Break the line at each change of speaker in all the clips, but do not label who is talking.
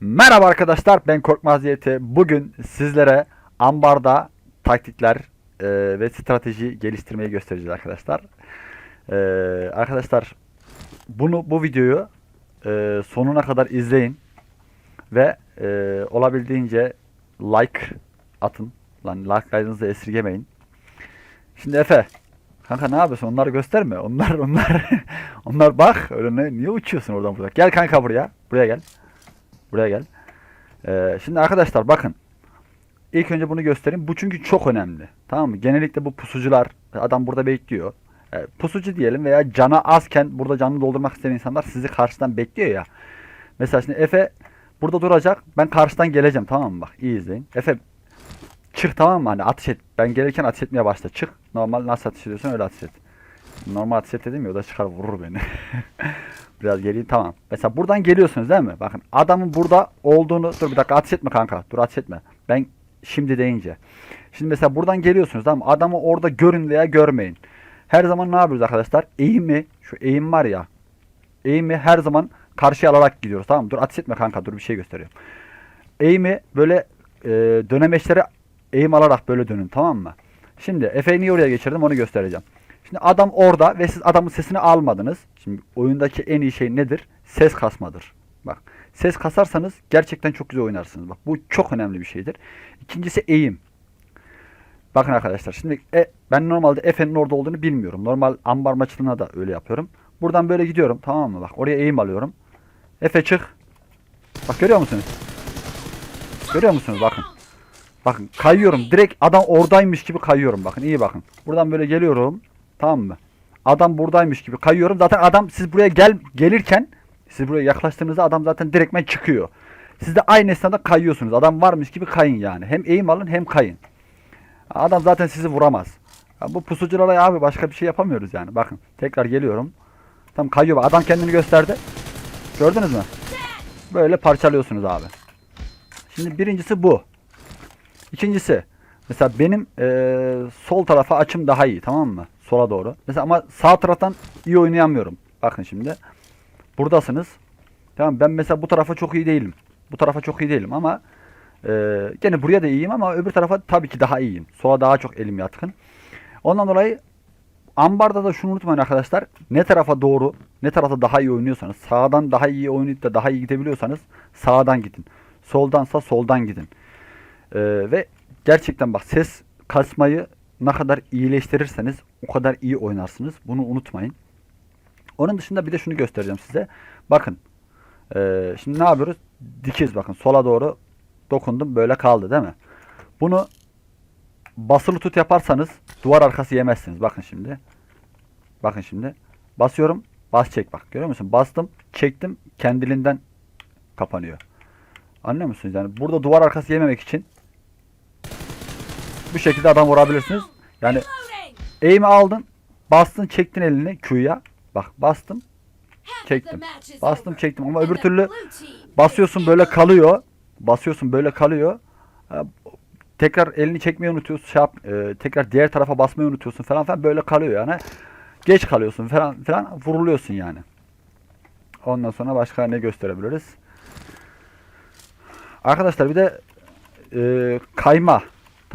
Merhaba arkadaşlar ben Korkmaz Yeti. Bugün sizlere ambarda taktikler e, ve strateji geliştirmeyi göstereceğiz arkadaşlar. E, arkadaşlar bunu bu videoyu e, sonuna kadar izleyin ve e, olabildiğince like atın. Lan like'larınızı esirgemeyin. Şimdi Efe Kanka ne yapıyorsun? Onları gösterme. Onlar onlar onlar bak öyle ne, niye uçuyorsun oradan buradan? Gel kanka buraya. Buraya gel. Buraya gel. Ee, şimdi arkadaşlar bakın. İlk önce bunu göstereyim. Bu çünkü çok önemli. Tamam mı? Genellikle bu pusucular adam burada bekliyor. Ee, pusucu diyelim veya cana azken burada canını doldurmak isteyen insanlar sizi karşıdan bekliyor ya. Mesela şimdi Efe burada duracak. Ben karşıdan geleceğim tamam mı? Bak iyi izleyin. Efe çık tamam mı? Hani ateş et. Ben gelirken ateş etmeye başla. Çık. Normal nasıl ateş ediyorsan öyle ateş et. Normal ateş et dedim ya o da çıkar vurur beni. Biraz geleyim tamam. Mesela buradan geliyorsunuz değil mi? Bakın adamın burada olduğunu dur bir dakika ateş etme kanka. Dur ateş etme. Ben şimdi deyince. Şimdi mesela buradan geliyorsunuz tamam mı? Adamı orada görün veya görmeyin. Her zaman ne yapıyoruz arkadaşlar? Eğimi şu eğim var ya. Eğimi her zaman karşıya alarak gidiyoruz tamam mı? Dur ateş etme kanka dur bir şey gösteriyorum. Eğimi böyle e, dönemeçlere eğim alarak böyle dönün tamam mı? Şimdi Efe'yi niye oraya geçirdim onu göstereceğim. Şimdi adam orada ve siz adamın sesini almadınız. Şimdi oyundaki en iyi şey nedir? Ses kasmadır. Bak ses kasarsanız gerçekten çok güzel oynarsınız. Bak bu çok önemli bir şeydir. İkincisi eğim. Bakın arkadaşlar şimdi e, ben normalde Efe'nin orada olduğunu bilmiyorum. Normal ambar maçlarına da öyle yapıyorum. Buradan böyle gidiyorum tamam mı? Bak oraya eğim alıyorum. Efe çık. Bak görüyor musunuz? Görüyor musunuz? Bakın. Bakın kayıyorum. Direkt adam oradaymış gibi kayıyorum. Bakın iyi bakın. Buradan böyle geliyorum. Tamam mı? Adam buradaymış gibi kayıyorum. Zaten adam siz buraya gel gelirken siz buraya yaklaştığınızda adam zaten direktmen çıkıyor. Siz de aynı esnada kayıyorsunuz. Adam varmış gibi kayın yani. Hem eğim alın hem kayın. Adam zaten sizi vuramaz. Ya bu pusuculara abi başka bir şey yapamıyoruz yani. Bakın tekrar geliyorum. Tam kayıyor. Adam kendini gösterdi. Gördünüz mü? Böyle parçalıyorsunuz abi. Şimdi birincisi bu. İkincisi mesela benim eee, sol tarafa açım daha iyi tamam mı? Sola doğru. Mesela ama sağ taraftan iyi oynayamıyorum. Bakın şimdi. Buradasınız. Tamam ben mesela bu tarafa çok iyi değilim. Bu tarafa çok iyi değilim ama eee gene buraya da iyiyim ama öbür tarafa tabii ki daha iyiyim. Sola daha çok elim yatkın. Ondan dolayı ambarda da şunu unutmayın arkadaşlar. Ne tarafa doğru, ne tarafa daha iyi oynuyorsanız, sağdan daha iyi oynayıp da daha iyi gidebiliyorsanız sağdan gidin. Soldansa soldan gidin. Ee, ve gerçekten bak ses kasmayı ne kadar iyileştirirseniz o kadar iyi oynarsınız. Bunu unutmayın. Onun dışında bir de şunu göstereceğim size. Bakın. ee, şimdi ne yapıyoruz? Dikiz bakın. Sola doğru dokundum. Böyle kaldı değil mi? Bunu basılı tut yaparsanız duvar arkası yemezsiniz. Bakın şimdi. Bakın şimdi. Basıyorum. Bas çek bak. Görüyor musun? Bastım. Çektim. Kendiliğinden kapanıyor. Anlıyor musunuz? Yani burada duvar arkası yememek için bu şekilde adam vurabilirsiniz. Yani eğimi aldın, bastın, çektin elini Q'ya. Bak bastım, çektim. Bastım, çektim ama öbür türlü basıyorsun böyle kalıyor. Basıyorsun böyle kalıyor. Tekrar elini çekmeyi unutuyorsun. Şey yap, e, tekrar diğer tarafa basmayı unutuyorsun falan falan böyle kalıyor yani. Geç kalıyorsun falan falan vuruluyorsun yani. Ondan sonra başka ne gösterebiliriz? Arkadaşlar bir de e, kayma.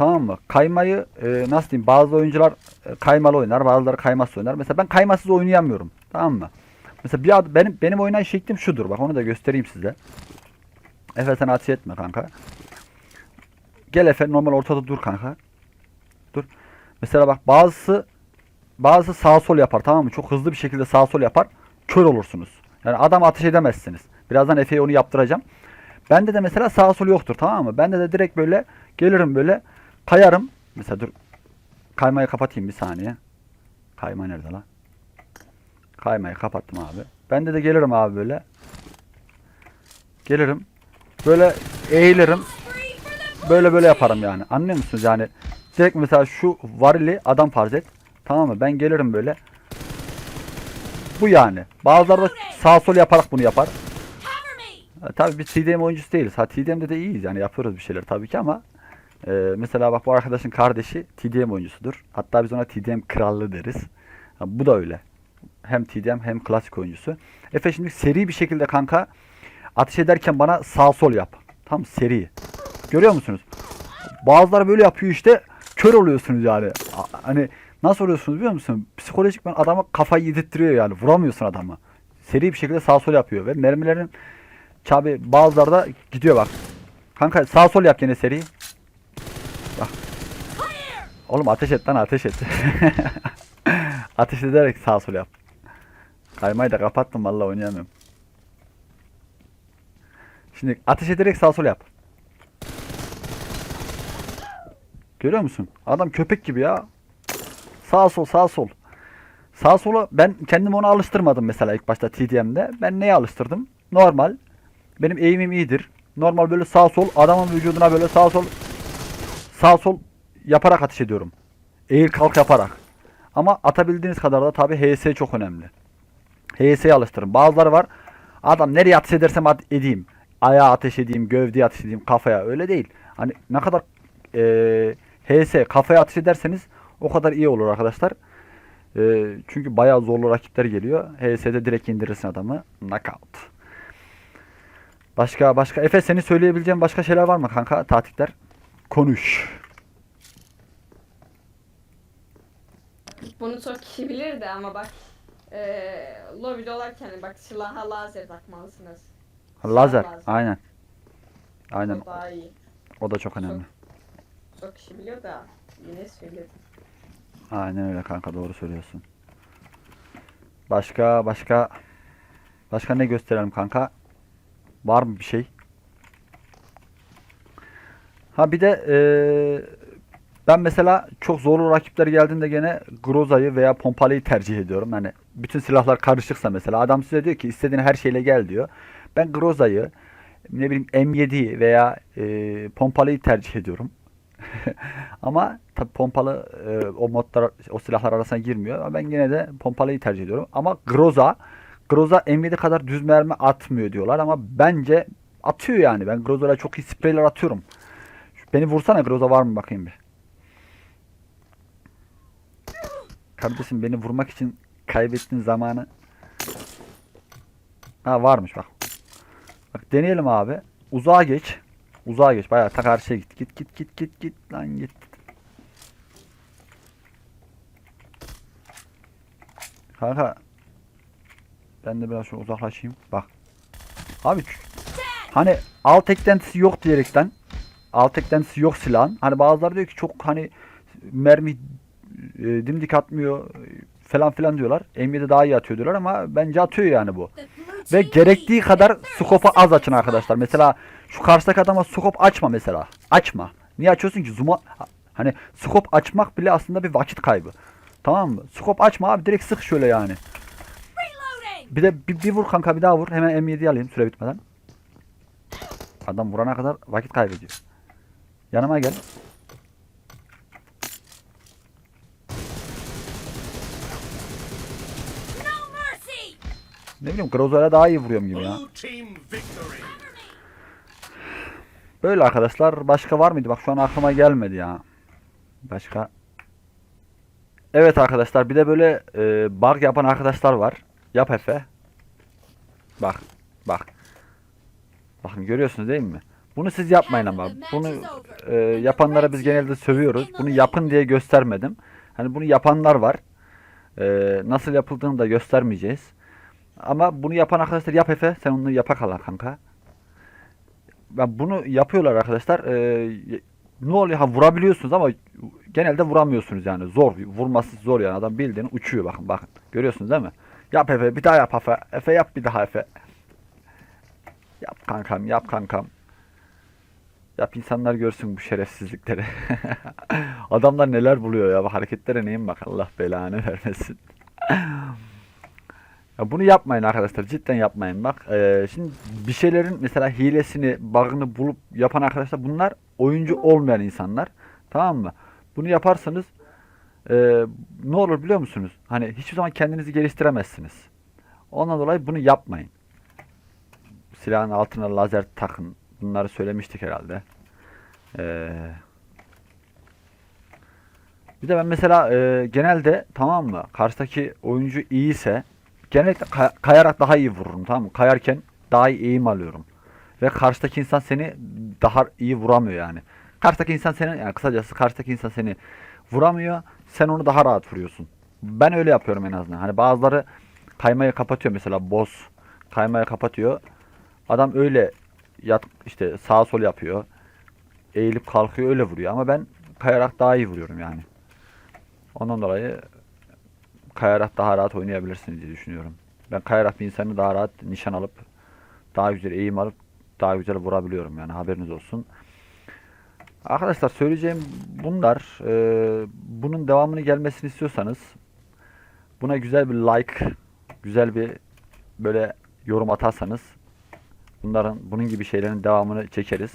Tamam mı? Kaymayı e, nasıl diyeyim? Bazı oyuncular e, kaymalı oynar, bazıları kaymasız oynar. Mesela ben kaymasız oynayamıyorum. Tamam mı? Mesela bir ad- benim benim oynayış şeklim şudur. Bak onu da göstereyim size. Efe sen ateş etme kanka. Gel Efe normal ortada dur kanka. Dur. Mesela bak bazısı bazı sağ sol yapar tamam mı? Çok hızlı bir şekilde sağ sol yapar. Kör olursunuz. Yani adam ateş edemezsiniz. Birazdan Efe'ye onu yaptıracağım. Bende de mesela sağ sol yoktur tamam mı? Bende de direkt böyle gelirim böyle kayarım. Mesela dur kaymayı kapatayım bir saniye. Kayma nerede lan? Kaymayı kapattım abi. Bende de gelirim abi böyle. Gelirim. Böyle eğilirim. Böyle böyle yaparım yani. Anlıyor musunuz? Yani direkt mesela şu varili adam farz et. Tamam mı? Ben gelirim böyle. Bu yani. Bazıları da sağ sol yaparak bunu yapar. E, tabii biz TDM oyuncusu değiliz. Ha TDM'de de iyiyiz yani yapıyoruz bir şeyler tabii ki ama e, mesela bak bu arkadaşın kardeşi TDM oyuncusudur. Hatta biz ona TDM krallığı deriz. Ha, bu da öyle. Hem TDM hem klasik oyuncusu. Efe şimdi seri bir şekilde kanka ateş ederken bana sağ sol yap. Tam seri. Görüyor musunuz? Bazıları böyle yapıyor işte kör oluyorsunuz yani. Hani nasıl oluyorsunuz biliyor musun? Psikolojik ben adama kafayı yedirttiriyor yani. Vuramıyorsun adamı. Seri bir şekilde sağ sol yapıyor ve mermilerin Çabi bazıları da gidiyor bak. Kanka sağ sol yap yine seri. Oğlum ateş et lan ateş et. ateş ederek sağ sol yap. Kaymayı da kapattım vallahi oynayamıyorum. Şimdi ateş ederek sağ sol yap. Görüyor musun? Adam köpek gibi ya. Sağ sol sağ sol. Sağ sola ben kendimi ona alıştırmadım mesela ilk başta TDM'de. Ben neye alıştırdım? Normal. Benim eğimim iyidir. Normal böyle sağ sol adamın vücuduna böyle sağ sol sağ sol yaparak ateş ediyorum. Eğil kalk yaparak. Ama atabildiğiniz kadar da tabi HS çok önemli. HS'ye alıştırın. Bazıları var. Adam nereye ateş edersem at- edeyim. Ayağa ateş edeyim, gövdeye ateş edeyim, kafaya. Öyle değil. Hani ne kadar eee HS kafaya ateş ederseniz o kadar iyi olur arkadaşlar. Eee, çünkü bayağı zorlu rakipler geliyor. HS'de direkt indirirsin adamı. Knockout. Başka başka Efe seni söyleyebileceğin başka şeyler var mı kanka? Tatikler. Konuş.
Bunu çok kişi bilirdi ama bak eee lobide olarken bak silaha lazer takmalısınız.
Lazer. Aynen. Aynen.
O daha iyi.
O da çok önemli.
Çok kişi biliyor da yine söyledim.
Aynen öyle kanka doğru söylüyorsun. Başka başka başka ne gösterelim kanka? Var mı bir şey? Ha bir de eee, ben mesela çok zorlu rakipler geldiğinde gene Groza'yı veya Pompalı'yı tercih ediyorum. Hani bütün silahlar karışıksa mesela adam size diyor ki istediğin her şeyle gel diyor. Ben Groza'yı ne bileyim M7'yi veya eee Pompalı'yı tercih ediyorum. Ama tabi pompalı e, o modlar o silahlar arasına girmiyor. Ama ben gene de pompalıyı tercih ediyorum. Ama Groza Groza M7 kadar düz mermi atmıyor diyorlar ama bence atıyor yani. Ben Groza'yla çok iyi spreyler atıyorum. Beni vursana Groza var mı bakayım bir. Kardeşim beni vurmak için kaybettiğin zamanı Ha varmış bak. Bak deneyelim abi. Uzağa geç. Uzağa geç. Bayağı ta karşıya git. Git git git git git lan git. Kanka ben de biraz şöyle uzaklaşayım. Bak. Abi hani alt eklentisi yok diyerekten alt eklentisi yok silahın. Hani bazıları diyor ki çok hani mermi e, dimdik atmıyor e, falan filan diyorlar. M7 daha iyi atıyor diyorlar ama bence atıyor yani bu. Ve gerektiği kadar skopu az açın arkadaşlar. Mesela şu karşıdaki adama skop açma mesela. Açma. Niye açıyorsun ki? Zoom'a hani skop açmak bile aslında bir vakit kaybı. Tamam mı? Skop açma abi direkt sık şöyle yani. Bir de bir, bir vur kanka bir daha vur. Hemen M7'yi alayım süre bitmeden. Adam vurana kadar vakit kaybediyor. Yanıma gel. Ne bileyim Groza'yla daha iyi vuruyorum gibi ya. Böyle arkadaşlar. Başka var mıydı? Bak şu an aklıma gelmedi ya. Başka. Evet arkadaşlar. Bir de böyle e, bug yapan arkadaşlar var. Yap Efe. Bak. Bak. Bakın görüyorsunuz değil mi? Bunu siz yapmayın ama. Bunu e, yapanlara biz genelde sövüyoruz. Bunu yapın diye göstermedim. Hani bunu yapanlar var. E, nasıl yapıldığını da göstermeyeceğiz. Ama bunu yapan arkadaşlar yap Efe. Sen onu yapak ala kanka. Ben bunu yapıyorlar arkadaşlar. Ee, ne oluyor? Ha vurabiliyorsunuz ama genelde vuramıyorsunuz yani. Zor. Vurması zor yani. Adam bildiğin uçuyor bakın bakın. Görüyorsunuz değil mi? Yap Efe. Bir daha yap Efe. Efe yap bir daha Efe. Yap kankam. Yap kankam. Yap insanlar görsün bu şerefsizlikleri. Adamlar neler buluyor ya. Hareketlere neyin bak. Allah belanı vermesin. Ya bunu yapmayın arkadaşlar. Cidden yapmayın. Bak eee, şimdi bir şeylerin mesela hilesini, bug'ını bulup yapan arkadaşlar bunlar oyuncu olmayan insanlar. Tamam mı? Bunu yaparsanız eee, ne olur biliyor musunuz? Hani hiçbir zaman kendinizi geliştiremezsiniz. Ondan dolayı bunu yapmayın. Silahın altına lazer takın. Bunları söylemiştik herhalde. Eee bir de ben mesela eee, genelde tamam mı? Karşıdaki oyuncu iyiyse genellikle kay- kayarak daha iyi vururum tamam mı? Kayarken daha iyi eğim alıyorum. Ve karşıdaki insan seni daha iyi vuramıyor yani. Karşıdaki insan seni yani kısacası karşıdaki insan seni vuramıyor. Sen onu daha rahat vuruyorsun. Ben öyle yapıyorum en azından. Hani bazıları kaymayı kapatıyor mesela boss kaymayı kapatıyor. Adam öyle yat işte sağa sol yapıyor. Eğilip kalkıyor öyle vuruyor ama ben kayarak daha iyi vuruyorum yani. Ondan dolayı kayarak daha rahat oynayabilirsiniz diye düşünüyorum. Ben kayarak bir insanı daha rahat nişan alıp daha güzel eğim alıp daha güzel vurabiliyorum yani haberiniz olsun. Arkadaşlar söyleyeceğim bunlar. Ee, bunun devamını gelmesini istiyorsanız buna güzel bir like, güzel bir böyle yorum atarsanız bunların bunun gibi şeylerin devamını çekeriz.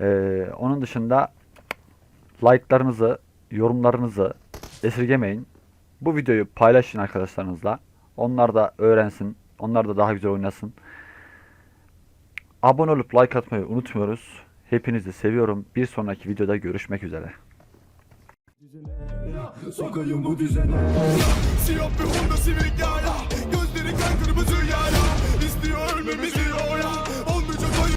Ee, onun dışında like'larınızı, yorumlarınızı esirgemeyin. Bu videoyu paylaşın arkadaşlarınızla. Onlar da öğrensin. Onlar da daha güzel oynasın. Abone olup like atmayı unutmuyoruz. Hepinizi seviyorum. Bir sonraki videoda görüşmek üzere.
Sokayım bu düzene Siyah
bir Honda Civic
yara Gözleri
kan kırmızı
yara İstiyor ölmemizi yora